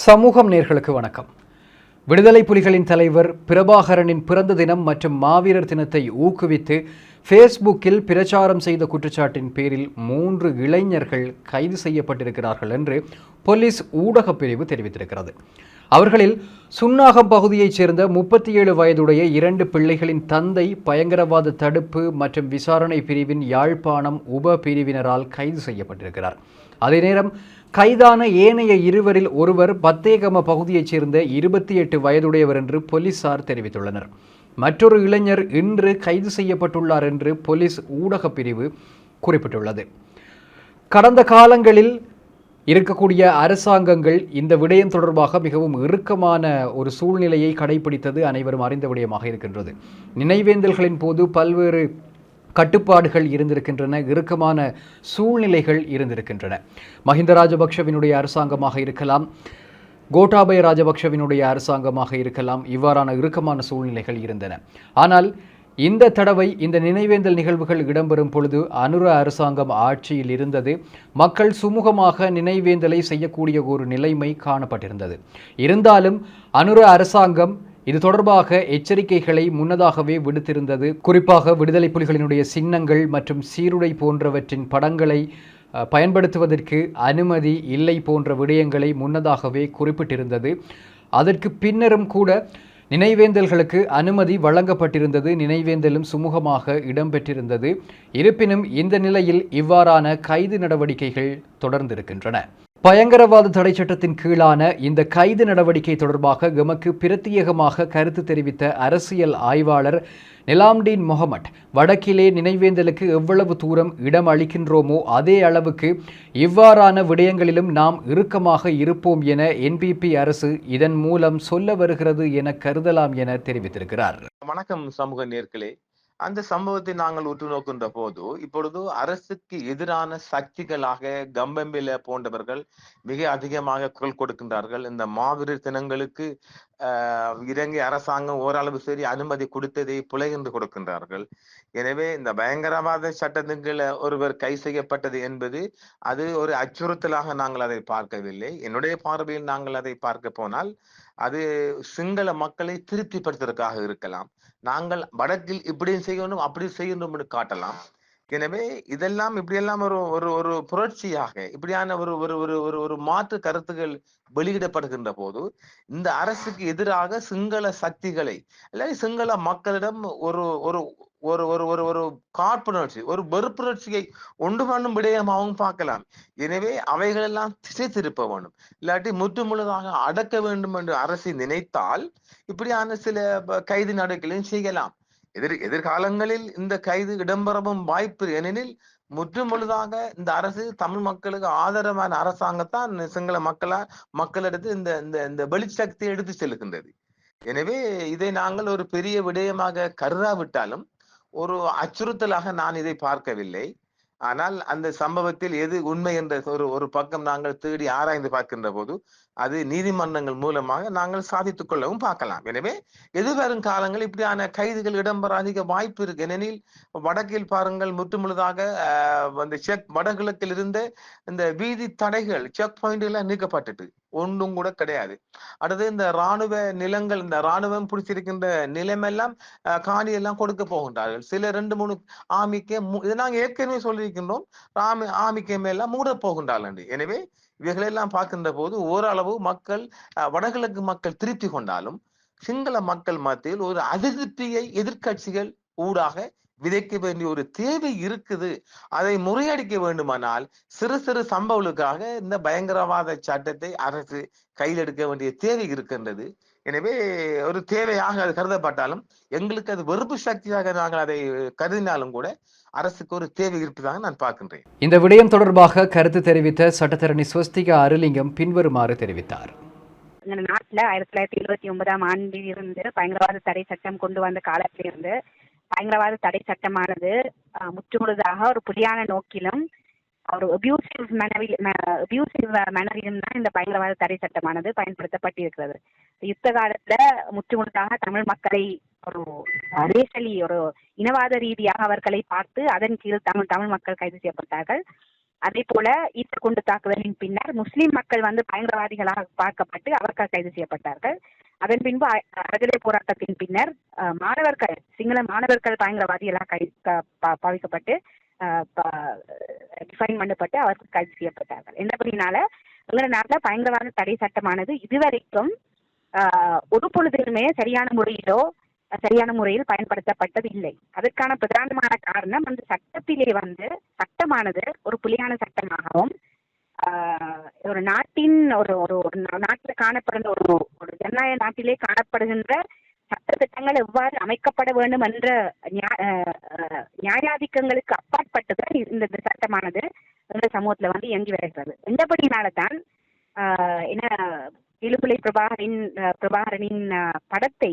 சமூகம் நேர்களுக்கு வணக்கம். விடுதலை புலிகளின் தலைவர் பிரபாகரனின் பிறந்த தினம் மற்றும் மாவீரர் தினத்தை ஊக்குவித்து ஃபேஸ்புக்கில் பிரச்சாரம் செய்த குற்றச்சாட்டின் பேரில் மூன்று இளைஞர்கள் கைது செய்யப்பட்டிருக்கிறார்கள் என்று போலீஸ் ஊடகப் பிரிவு தெரிவித்திருக்கிறது. அவர்களில் சுன்னாகம் பகுதியைச் சேர்ந்த முப்பத்தி ஏழு வயதுடைய இரண்டு பிள்ளைகளின் தந்தை பயங்கரவாத தடுப்பு மற்றும் விசாரணை பிரிவின் யாழ்ப்பாணம் உப பிரிவினரால் கைது செய்யப்பட்டிருக்கிறார். அதே நேரம் கைதான ஏனைய இருவரில் ஒருவர் பத்தேகம பகுதியைச் சேர்ந்த இருபத்தி எட்டு வயதுடையவர் என்று போலீசார் தெரிவித்துள்ளனர். மற்றொரு இளைஞர் இன்று கைது செய்யப்பட்டுள்ளார் என்று போலீஸ் ஊடகப் பிரிவு குறிப்பிட்டுள்ளது. கடந்த காலங்களில் இருக்கக்கூடிய அரசாங்கங்கள் இந்த விடயம் தொடர்பாக மிகவும் இறுக்கமான ஒரு சூழ்நிலையை கடைபிடித்தது அனைவரும் அறிந்த விடயமாக இருக்கின்றது. நினைவேந்தல்களின் போது பல்வேறு கட்டுப்பாடுகள் இருந்திருக்கின்றன இறுக்கமான சூழ்நிலைகள் இருந்திருக்கின்றன. மஹிந்த ராஜபக்ஷவினுடைய அரசாங்கமாக இருக்கலாம் கோட்டாபய ராஜபக்ஷவினுடைய அரசாங்கமாக இருக்கலாம் இவ்வாறான இறுக்கமான சூழ்நிலைகள் இருந்தன. ஆனால் இந்த தடவை இந்த நினைவேந்தல் நிகழ்வுகள் இடம்பெறும் பொழுது அனுர அரசாங்கம் ஆட்சியில் இருந்தது. மக்கள் சுமூகமாக நினைவேந்தலை செய்யக்கூடிய ஒரு நிலைமை காணப்பட்டிருந்தது. இருந்தாலும் அனுர அரசாங்கம் இது தொடர்பாக எச்சரிக்கைகளை முன்னதாகவே விடுத்திருந்தது. குறிப்பாக விடுதலை புலிகளினுடைய சின்னங்கள் மற்றும் சீருடை போன்றவற்றின் படங்களை பயன்படுத்துவதற்கு அனுமதி இல்லை போன்ற விடயங்களை முன்னதாகவே குறிப்பிட்டிருந்தது. அதற்கு பின்னரும் கூட நினைவேந்தல்களுக்கு அனுமதி வழங்கப்பட்டிருந்தது. நினைவேந்தலும் சுமூகமாக இடம்பெற்றிருந்தது. இருப்பினும் இந்த நிலையில் இவ்வாறான கைது நடவடிக்கைகள் தொடர்ந்திருக்கின்றன. பயங்கரவாத தடை சட்டத்தின் கீழான இந்த கைது நடவடிக்கை தொடர்பாக எமக்கு பிரத்யேகமாக கருத்து தெரிவித்த அரசியல் ஆய்வாளர் நிலாம்டீன் முகமட் வடக்கிலே நினைவேந்தலுக்கு எவ்வளவு தூரம் இடம் அளிக்கின்றோமோ அதே அளவுக்கு இவ்வாறான விடயங்களிலும் நாம் இறுக்கமாக இருப்போம் என என்பிபி அரசு இதன் மூலம் சொல்ல வருகிறது என கருதலாம் என தெரிவித்திருக்கிறார். வணக்கம் சமூக நேர்களே. அந்த சம்பவத்தை நாங்கள் உற்று நோக்கின்ற போது இப்பொழுது அரசுக்கு எதிரான சக்திகளாக கம்பம்பில போன்றவர்கள் மிக அதிகமாக குரல் கொடுக்கின்றார்கள். இந்த மாவீரர் தினங்களுக்கு ஆஹ் இலங்கை அரசாங்கம் ஓரளவு சரி அனுமதி கொடுத்ததை புலையென்று கொடுக்கின்றார்கள். எனவே இந்த பயங்கரவாத சட்டத்தின் கீழே ஒருவர் கை செய்யப்பட்டது என்பது அது ஒரு அச்சுறுத்தலாக நாங்கள் அதை பார்க்கவில்லை. என்னுடைய பார்வையில் நாங்கள் அதை பார்க்க போனால் அது சிங்கள மக்களை திருப்திப்படுத்துவதற்காக இருக்கலாம். நாங்கள் வடக்கில் இப்படியும் செய்யணும் அப்படி செய்யணும் என்று காட்டலாம். எனவே இதெல்லாம் இப்படியெல்லாம் ஒரு ஒரு ஒரு புரட்சியாக இப்படியான ஒரு ஒரு ஒரு ஒரு ஒரு மாற்று கருத்துகள் வெளியிடப்படுகின்ற போது இந்த அரசுக்கு எதிராக சிங்கள சக்திகளை அல்லது சிங்கள மக்களிடம் ஒரு ஒரு ஒரு ஒரு ஒரு ஒரு காழ்ப்புணர்ச்சி ஒரு வெறுப்புணர்ச்சியை உண்டு பண்ணும் விடயமாகவும் பார்க்கலாம். எனவே அவைகளெல்லாம் திசை திருப்ப வேண்டும். இல்லாட்டி முற்று முழுதாக அடக்க வேண்டும் என்று அரசு நினைத்தால் இப்படியான சில கைது நடவடிக்கைகளையும் செய்யலாம். எதிர் எதிர்காலங்களில் இந்த கைது இடம்பெறவும் வாய்ப்பு ஏனெனில் முற்று முழுதாக இந்த அரசு தமிழ் மக்களுக்கு ஆதரவான அரசாங்கத்தான் சிங்கள மக்களா மக்களிடத்து இந்த இந்த இந்த வெளிச்சக்தியை எடுத்து செல்கின்றது எனவே இதை நாங்கள் ஒரு பெரிய விடயமாக கருதாவிட்டாலும் ஒரு அச்சுறுத்தலாக நான் இதை பார்க்கவில்லை. ஆனால் அந்த சம்பவத்தில் எது உண்மை என்ற ஒரு ஒரு பக்கம் நாங்கள் தேடி ஆராய்ந்து பார்க்கின்ற போது அது நீதிமன்றங்கள் மூலமாக நாங்கள் சாதித்துக் கொள்ளவும் பார்க்கலாம். எனவே எதிர்வரும் காலங்கள் இப்படியான கைதுகள் இடம்பெற அதிக வாய்ப்பு இருக்கு. ஏனெனில் வடக்கில் பாருங்கள் முற்றுமுழுதாக அந்த செக் வடகிழக்கில் இருந்த இந்த வீதி தடைகள் செக் பாயிண்ட் எல்லாம் நீக்கப்பட்டுட்டு. ஒன்றும் கூட கிடையாது. அடுத்து இந்த ராணுவ நிலங்கள் இந்த ராணுவம் பிடிச்சிருக்கின்ற நிலமெல்லாம் காணி எல்லாம் கொடுக்க போகின்றார்கள். சில ரெண்டு மூணு ஆமிக்க மு- இதை நாங்க ஏற்கனவே சொல்லியிருக்கின்றோம். ராமி ஆமிக்க மேலாம் மூட போகின்றார்கள். எனவே இவைகளெல்லாம் பார்க்கின்ற போது ஓரளவு மக்கள் அஹ், வடகிழக்கு மக்கள் திருப்தி கொண்டாலும் சிங்கள மக்கள் மத்தியில் ஒரு அதிருப்தியை எதிர்க்கட்சிகள் ஊடாக விதைக்க வேண்டிய ஒரு தேவை இருக்குது. அதை முறியடிக்க வேண்டுமானால் சிறு சிறு சம்பவங்களுக்காக இந்த பயங்கரவாத சட்டத்தை அரசு கையில் எடுக்க வேண்டிய தேவை இருக்கின்றது. எனவே ஒரு தேவையாக அது கருதப்பட்டாலும் எங்களுக்கு அது வெறுப்பு சக்தியாக நாங்கள் அதை கருதினாலும் கூட அரசுக்கு ஒரு தேவை இருப்பதாக நான் பார்க்கின்றேன். இந்த விடயம் தொடர்பாக கருத்து தெரிவித்த சட்டத்தரணி ஸ்வஸ்திகா அருலிங்கம் பின்வருமாறு தெரிவித்தார். இந்த நாட்டுல ஆயிரத்தி தொள்ளாயிரத்தி எழுபத்தி ஒன்பதாம் ஆண்டில் இருந்து பயங்கரவாத தடை சட்டம் கொண்டு வந்த காலத்திலிருந்து பயங்கரவாத தடை சட்டமானது முற்றுமுழுதாக ஒரு புலியான நோக்கிலும் ஒரு அபியூசிவ் மனவில் அபியூசிவ் மனவிலும் தான் இந்த பயங்கரவாத தடை சட்டமானது பயன்படுத்தப்பட்டிருக்கிறது. யுத்த காலத்துல முற்றுமுழுதாக தமிழ் மக்களை ஒரு ரேசலி ஒரு இனவாத ரீதியாக அவர்களை பார்த்து அதன் கீழ் தமிழ் தமிழ் மக்கள் கைது செய்யப்பட்டார்கள். அதே போல ஈத்த குண்டு தாக்குதலின் பின்னர் முஸ்லிம் மக்கள் வந்து பயங்கரவாதிகளாக பார்க்கப்பட்டு அவர்கள் கைது செய்யப்பட்டார்கள். அதன் பின்பு அ- அறநிலை போராட்டத்தின் பின்னர் மாணவர்கள் சிங்கள மாணவர்கள் பயங்கரவாதிகளாக கை பா- பாவிக்கப்பட்டு டிஃபைன் பண்ணப்பட்டு அவர்கள் கைது செய்யப்பட்டார்கள். என்னபடினால எங்களோட நாட்டில் பயங்கரவாத தடை சட்டமானது இதுவரைக்கும் ஒரு பொழுதிலுமே சரியான முறையிலோ சரியான முறையில் பயன்படுத்தப்பட்டது இல்லை. அதற்கான பிரதானமான காரணம் அந்த சட்டத்திலே வந்து சட்டமானது ஒரு புலியான சட்டமாகவும் ஒரு நாட்டின் ஒரு ஒரு ஒரு நா- நாட்டில் காணப்படுற ஒரு ஜனநாயக நாட்டிலே காணப்படுகின்ற சட்டத்திட்டங்கள் எவ்வாறு அமைக்கப்பட வேண்டும் என்ற நியாயாதிக்கங்களுக்கு அப்பாற்பட்டுதான் இந்த சட்டமானது இந்த சமூகத்துல வந்து இயங்கி வருகிறது. இந்தபடினால தான் என்ன இழுப்புலை பிரபாகரின் பிரபாகரனின் படத்தை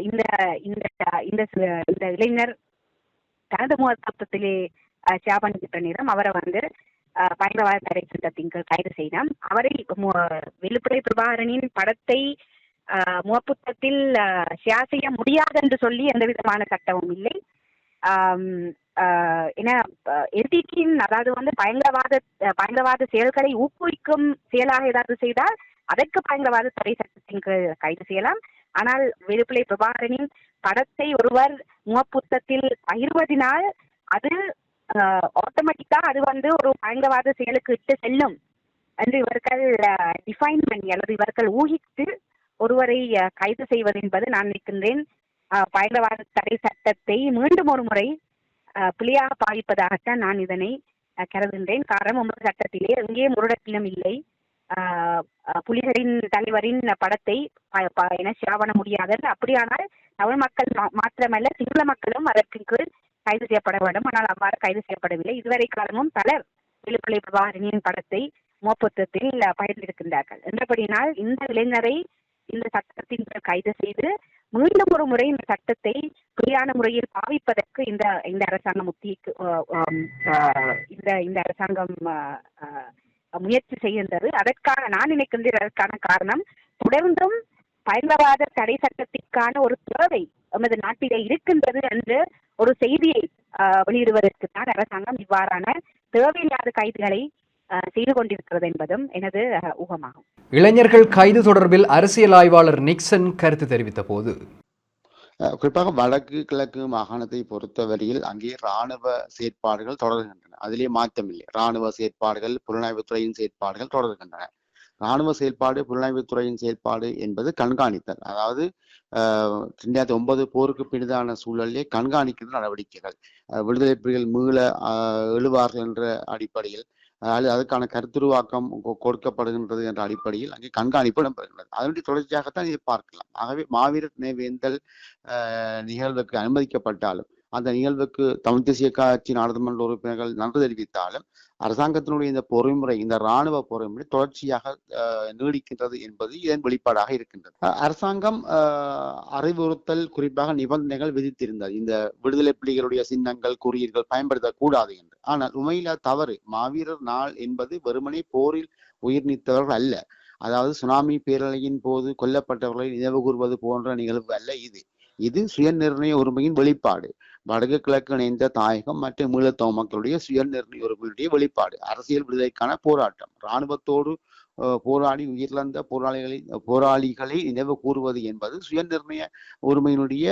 இந்த இந்த இந்த இந்த இளைஞர் தனது முகத்தத்திலே ஷேர் பண்ணிக்கிட்ட நேரம் அவரை வந்து பயங்கரவாத தடை சட்டத்தின் கீழ் கைது செய்தான் அவரை மு- வெளிப்படை பிரபாகரனின் படத்தை ஆஹ், முகப்புத்தத்தில் ஷேர் செய்ய முடியாது என்று சொல்லி எந்த விதமான சட்டமும் இல்லை. ஆம், ஆஹ், ஏன்னா எதிர்த்தின் அதாவது வந்து பயங்கரவாத பயங்கரவாத செயல்களை ஊக்குவிக்கும் செயலாக ஏதாவது செய்தால் அதற்கு பயங்கரவாத தடை சட்டத்தின் கீழ் கைது செய்யலாம். ஆனால் வெளிப்பிள்ளை பிரபாகரனின் படத்தை ஒருவர் முகப்புத்தத்தில் பகிர்வதினால் அது ஆட்டோமேட்டிக்கா அது வந்து ஒரு பயங்கரவாத செயலுக்கு இட்டு செல்லும் என்று இவர்கள் டிஃபைன் பண்ணி அல்லது இவர்கள் ஊகித்து ஒருவரை கைது செய்வது என்பது நான் நிற்கின்றேன் பயங்கரவாத தடை சட்டத்தை மீண்டும் ஒரு முறை அஹ், பிழையாக பாவிப்பதாகத்தான் நான் இதனை கருதுகின்றேன். காரணம் உங்கள் சட்டத்திலே எங்கே முருடத்திலும் இல்லை. ஆஹ் புலிகளின் தலைவரின் படத்தை என ஷேர் பண்ண முடியாது அப்படியானால் தமிழ் மக்கள் மாத்திரமல்ல சிங்கள மக்களும் அதற்கு கீழ் கைது செய்யப்பட வேண்டும். ஆனால் அவ்வாறு கைது செய்யப்படவில்லை. இதுவரை காலமும் பலர் விழுப்புலை பிரபாகரனின் படத்தை மோப்பத்தத்தில் பகிர்ந்திருக்கின்றார்கள். என்றபடியினால் இந்த இளைஞரை இந்த சட்டத்தின் கைது செய்து மீண்டும் ஒரு முறை இந்த சட்டத்தை புரியான முறையில் பாவிப்பதற்கு இந்த இந்த அரசாங்கம் உத்திக்கு இந்த இந்த அரசாங்கம் அஹ், முயற்சி செய்கின்றது. அதற்கான நான் நினைக்கின்ற அதற்கான காரணம் தொடர்ந்தும் பயங்கரவாத தடை சட்டத்திற்கான ஒரு தேவை நமது நாட்டிலே இருக்கின்றது என்று ஒரு செய்தியை வெளியிடுவதற்கு தான் அரசாங்கம் இவ்வாறான தேவையில்லாத கைதுகளை ஆஹ், செய்து கொண்டிருக்கிறது என்பதும் எனது ஊகமாகும். இளைஞர்கள் கைது தொடர்பில் அரசியல் ஆய்வாளர் நிக்சன் கருத்து தெரிவித்த போது குறிப்பாக வடக்கு கிழக்கு மாகாணத்தை பொறுத்தவரையில் அங்கே இராணுவ செயற்பாடுகள் தொடர்கின்றன. அதிலே மாற்றமில்லை. இராணுவ செயற்பாடுகள் புலனாய்வுத்துறையின் செயற்பாடுகள் தொடர்கின்றன. இராணுவ செயல்பாடு புலனாய்வுத்துறையின் செயல்பாடு என்பது கண்காணித்தல். அதாவது ரெண்டாயிரத்தி ஒன்பது போருக்கு பின்னதான சூழலிலே கண்காணிக்கிற நடவடிக்கைகள். விடுதலை புலிகள் மீள எழுவார்கள் என்ற அடிப்படையில் அதாவது அதுக்கான கருத்துருவாக்கம் கொ- கொடுக்கப்படுகின்றது என்ற அடிப்படையில் அங்கே கண்காணிப்பு இடம்பெறுகிறது. அதனுடைய தொடர்ச்சியாகத்தான் இதை பார்க்கலாம். ஆகவே மாவீரர் நினைவேந்தல் நிகழ்வுக்கு அனுமதிக்கப்பட்டாலும் அந்த நிகழ்வுக்கு தமிழ் தேசிய கட்சி நாடாளுமன்ற உறுப்பினர்கள் நன்றி தெரிவித்தாலும் அரசாங்கத்தினுடைய இந்த பொறிமுறை இந்த இராணுவ பொறிமுறை தொடர்ச்சியாக அஹ், நீடிக்கின்றது என்பது இதன் வெளிப்பாடாக இருக்கின்றது. அரசாங்கம் அஹ், அறிவுறுத்தல் குறிப்பாக நிபந்தனைகள் விதித்திருந்தது. இந்த விடுதலை புலிகளுடைய சின்னங்கள் குறியீர்கள் பயன்படுத்தக்கூடாது என்று. ஆனால் உண்மையில தவறு. மாவீரர் நாள் என்பது வெறுமனே போரில் உயிர் நீத்தவர்கள் அல்ல. அதாவது சுனாமி பேரலையின் போது கொல்லப்பட்டவர்களை நினைவு கூறுவது போன்ற நிகழ்வு அல்ல இது. இது சுயநிர்ணய உரிமையின் வெளிப்பாடு. வடக்கு கிழக்கு இணைந்த தாயகம் மற்றும் ஈழத்தமிழ் மக்களுடைய சுயநிர்ணய உரிமையுடைய வெளிப்பாடு. அரசியல் விடுதலைக்கான போராட்டம். இராணுவத்தோடு அஹ், போராடி உயிரிழந்த போராளிகளை போராளிகளை நினைவு கூறுவது என்பது சுயநிர்ணய உரிமையினுடைய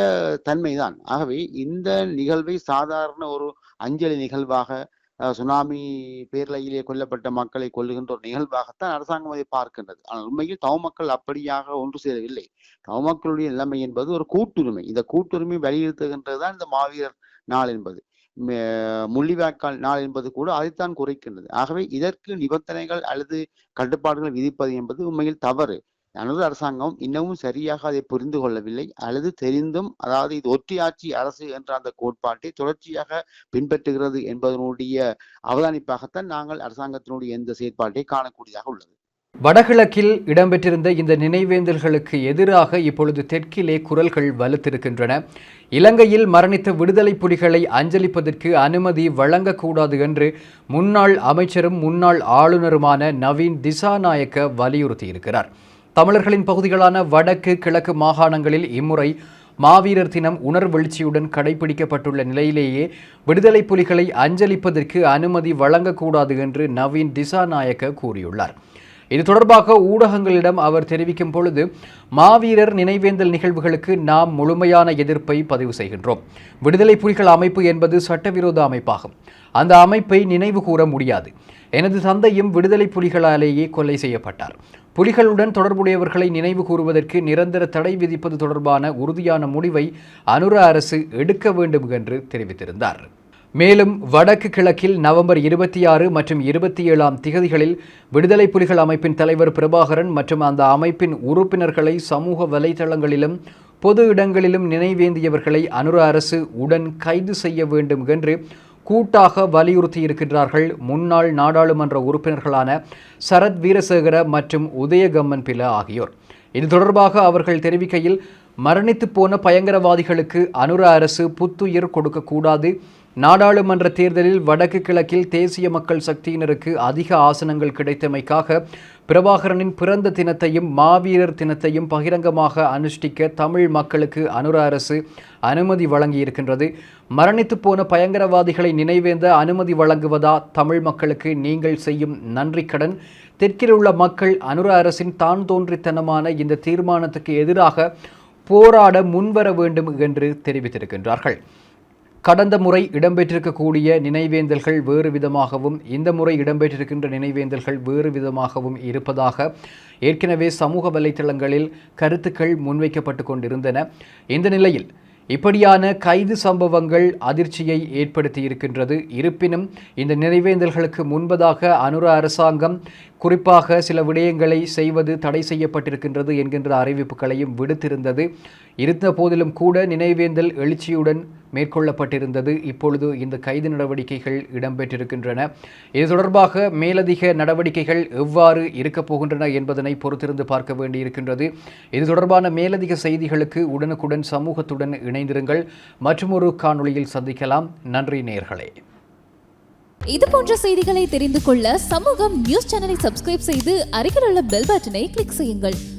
தன்மைதான். ஆகவே இந்த நிகழ்வை சாதாரண ஒரு அஞ்சலி நிகழ்வாக சுனாமி பேரலையிலே கொல்லப்பட்ட மக்களை கொல்லுகின்ற ஒரு நிகழ்வாகத்தான் அரசாங்கம் அதை பார்க்கின்றது. ஆனால் உண்மையில் தவ மக்கள் அப்படியாக ஒன்று சேரவில்லை. தவ மக்களுடைய நிலைமை என்பது ஒரு கூட்டுரிமை. இந்த கூட்டுரிமை வலியுறுத்துகின்றது தான் இந்த மாவீரர் நாள் என்பது. மே- முள்ளிவாய்க்கால் நாள் என்பது கூட அதைத்தான் குறைக்கின்றது. ஆகவே இதற்கு நிபந்தனைகள் அல்லது கட்டுப்பாடுகள் விதிப்பது என்பது உண்மையில் தவறு. தனது அரசாங்கம் இன்னமும் சரியாக அதை புரிந்து கொள்ளவில்லை. அல்லது தெரிந்தும் அதாவது இது ஒற்றையாட்சி அரசு என்ற அந்த கோட்பாட்டை தொடர்ச்சியாக பின்பற்றுகிறது என்பதனுடைய அவதானிப்பாகத்தான் நாங்கள் அரசாங்கத்தினுடைய எந்த செயற்பாட்டை காணக்கூடியதாக உள்ளது. வடகிழக்கில் இடம்பெற்றிருந்த இந்த நினைவேந்தல்களுக்கு எதிராக இப்பொழுது தெற்கிலே குரல்கள் வலுத்திருக்கின்றன. இலங்கையில் மரணித்த விடுதலை புலிகளை அஞ்சலிப்பதற்கு அனுமதி வழங்கக்கூடாது என்று முன்னாள் அமைச்சரும் முன்னாள் ஆளுநருமான நவீன் திசாநாயக்க வலியுறுத்தியிருக்கிறார். தமிழர்களின் பகுதிகளான வடக்கு கிழக்கு மாகாணங்களில் இம்முறை மாவீரர் தினம் உணர்வெழுச்சியுடன் கடைபிடிக்கப்பட்டுள்ள நிலையிலேயே விடுதலை புலிகளை அஞ்சலிப்பதற்கு அனுமதி வழங்கக்கூடாது என்று நவீன் திசாநாயக்க கூறியுள்ளார். இது தொடர்பாக ஊடகங்களிடம் அவர் தெரிவிக்கும் பொழுது மாவீரர் நினைவேந்தல் நிகழ்வுகளுக்கு நாம் முழுமையான எதிர்ப்பை பதிவு செய்கின்றோம். விடுதலை புலிகள் அமைப்பு என்பது சட்டவிரோத அமைப்பாகும். அந்த அமைப்பை நினைவு கூற முடியாது. எனது தந்தையும் விடுதலை புலிகளாலேயே கொலை செய்யப்பட்டார். புலிகளுடன் தொடர்புடையவர்களை நினைவு கூறுவதற்கு நிரந்தர தடை விதிப்பது தொடர்பான உறுதியான முடிவை அனுர அரசு எடுக்க வேண்டும் என்று தெரிவித்திருந்தார். மேலும் வடக்கு கிழக்கில் நவம்பர் இருபத்தி ஆறு மற்றும் இருபத்தி ஏழாம் திகதிகளில் விடுதலை புலிகள் அமைப்பின் தலைவர் பிரபாகரன் மற்றும் அந்த அமைப்பின் உறுப்பினர்களை சமூக வலைதளங்களிலும் பொது இடங்களிலும் நினைவேந்தியவர்களை அனுர அரசு உடன் கைது செய்ய வேண்டும் என்று கூட்டாக வலியுறுத்தி இருக்கின்றார்கள் முன்னாள் நாடாளுமன்ற உறுப்பினர்களான சரத் வீரசேகர மற்றும் உதயகம்மன் பில ஆகியோர். இது தொடர்பாக அவர்கள் தெரிவிக்கையில் மரணித்து போன பயங்கரவாதிகளுக்கு அனுர அரசு புத்துயிர் கொடுக்கக்கூடாது நாடாளுமன்ற தேர்தலில் வடக்கு கிழக்கில் தேசிய மக்கள் சக்தியினருக்கு அதிக ஆசனங்கள் கிடைத்தமைக்காக பிரபாகரனின் பிறந்த தினத்தையும் மாவீரர் தினத்தையும் பகிரங்கமாக அனுஷ்டிக்க தமிழ் மக்களுக்கு அனுர அரசு அனுமதி வழங்கியிருக்கின்றது. மரணித்து போன பயங்கரவாதிகளை நினைவேந்த அனுமதி வழங்குவதா தமிழ் மக்களுக்கு நீங்கள் செய்யும் நன்றி கடன்? தெற்கில் உள்ள மக்கள் அனுர அரசின் தான் தோன்றித்தனமான இந்த தீர்மானத்துக்கு எதிராக போராட முன்வர வேண்டும் என்று தெரிவித்திருக்கின்றார்கள். கடந்த முறை இடம்பெற்றிருக்கக்கூடிய நினைவேந்தல்கள் வேறு விதமாகவும் இந்த முறை இடம்பெற்றிருக்கின்ற நினைவேந்தல்கள் வேறு விதமாகவும் இருப்பதாக ஏற்கனவே சமூக வலைத்தளங்களில் கருத்துக்கள் முன்வைக்கப்பட்டு கொண்டிருந்தன. இந்த நிலையில் இப்படியான கைது சம்பவங்கள் அதிர்ச்சியை ஏற்படுத்தி இருக்கின்றது இருப்பினும் இந்த நினைவேந்தல்களுக்கு முன்பதாக அனுர அரசாங்கம் குறிப்பாக சில விடயங்களை செய்வது தடை செய்யப்பட்டிருக்கின்றது என்கின்ற அறிவிப்புகளையும் விடுத்திருந்தது. இருந்த போதிலும் கூட நினைவேந்தல் எழுச்சியுடன் மேற்கொள்ளப்பட்டிருந்தது. இப்பொழுது இந்த கைது நடவடிக்கைகள் இடம்பெற்றிருக்கின்றன. இது தொடர்பாக மேலதிக நடவடிக்கைகள் எவ்வாறு இருக்கப் போகின்றன என்பதனை பொறுத்திருந்து பார்க்க வேண்டியிருக்கின்றது. இது தொடர்பான மேலதிக செய்திகளுக்கு உடனுக்குடன் சமூகத்துடன் இணைந்திருங்கள். மற்றும் ஒரு காணொளியில் சந்திக்கலாம். நன்றி நேர்களே. இது போன்ற செய்திகளை தெரிந்து கொள்ள சமூகம் நியூஸ் சேனலை சப்ஸ்கிரைப் செய்து அருகிலுள்ள பெல் பட்டனை கிளிக் செய்யுங்கள்.